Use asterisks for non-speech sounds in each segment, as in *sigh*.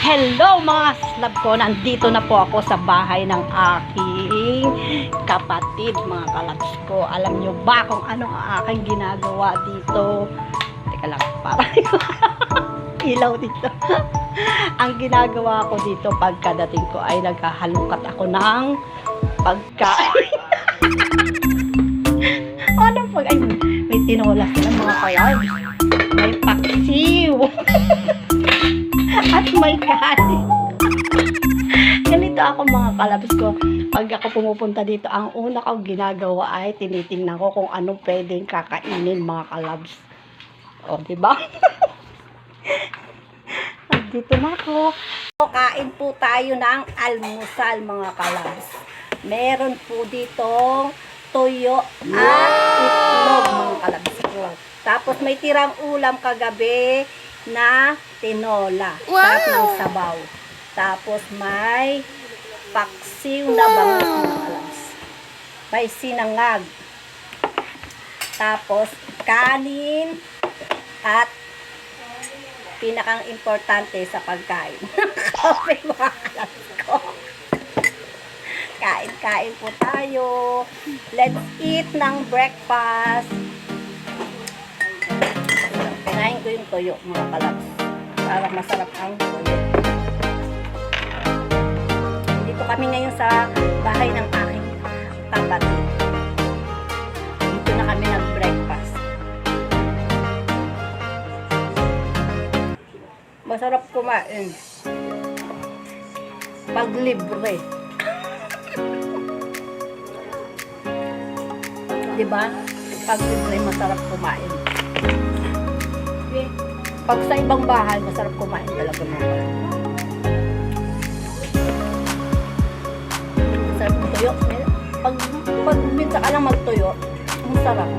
Hello mga slab ko, nandito na po ako sa bahay ng aking kapatid mga kalabs ko. Alam nyo ba kung ano ang aking ginagawa dito? Teka lang, parang *laughs* ilaw dito. ang ginagawa ko dito pagkadating ko ay naghahalungkat ako ng pagkain. *laughs* ano pag ay may tinola sila mga kalabs. May paksiw. *laughs* at may kanin. *laughs* Ganito ako mga kalabs ko. Pag ako pumupunta dito, ang una kong ginagawa ay tinitingnan ko kung anong pwedeng kakainin mga kalabs. O, di ba? *laughs* Dito na ako. Kain po tayo ng almusal mga kalabs. Meron po dito tuyo at itlog mga kalabs ko. Tapos may tirang ulam kagabi na tinola. Sarap ng sabaw. Tapos may paksiw na bangus mga kalabs. May sinangag. Tapos kanin at pinakang importante sa pagkain. *laughs* Kape mga ko. Kain-kain po tayo. Let's eat ng breakfast. Toyo, mga kalabs. Para masarap ang toyo. Dito kami ngayon sa bahay ng aking kapatid. Dito na kami nag-breakfast. Masarap kumain. Pag libre. Di ba? Pag libre, masarap kumain. Pag sa ibang bahay, masarap kumain talaga mga. Masarap ng tuyo. Pag, pag minsan ka lang magtuyo, masarap.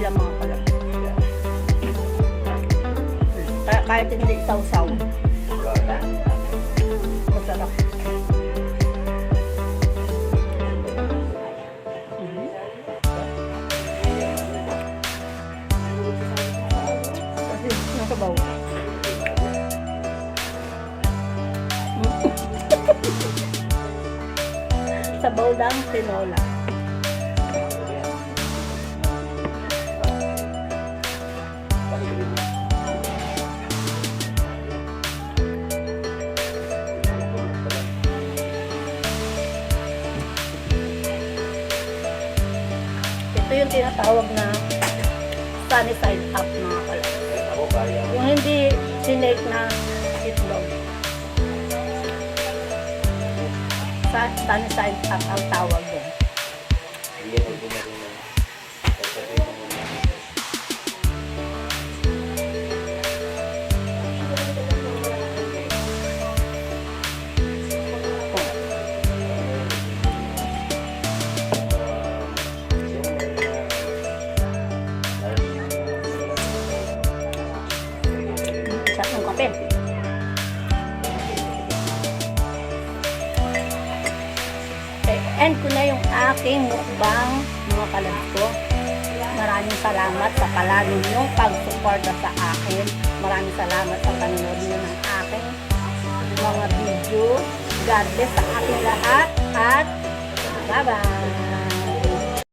Nila mga pala. Kaya kahit hindi sausaw. Masarap. Kasi nasabaw. Sabaw lang tinola. Ito yung tinatawag na sunny side up mga kalap. Yung hindi sinake na itlog. Sa sunny side up ang tawag kape. Okay, end ko na yung aking mukbang mga kalabs. Maraming salamat sa palagi niyong pagsuporta sa akin. Maraming salamat sa panonood niyo ng aking mga video. God bless sa ating lahat at bye-bye!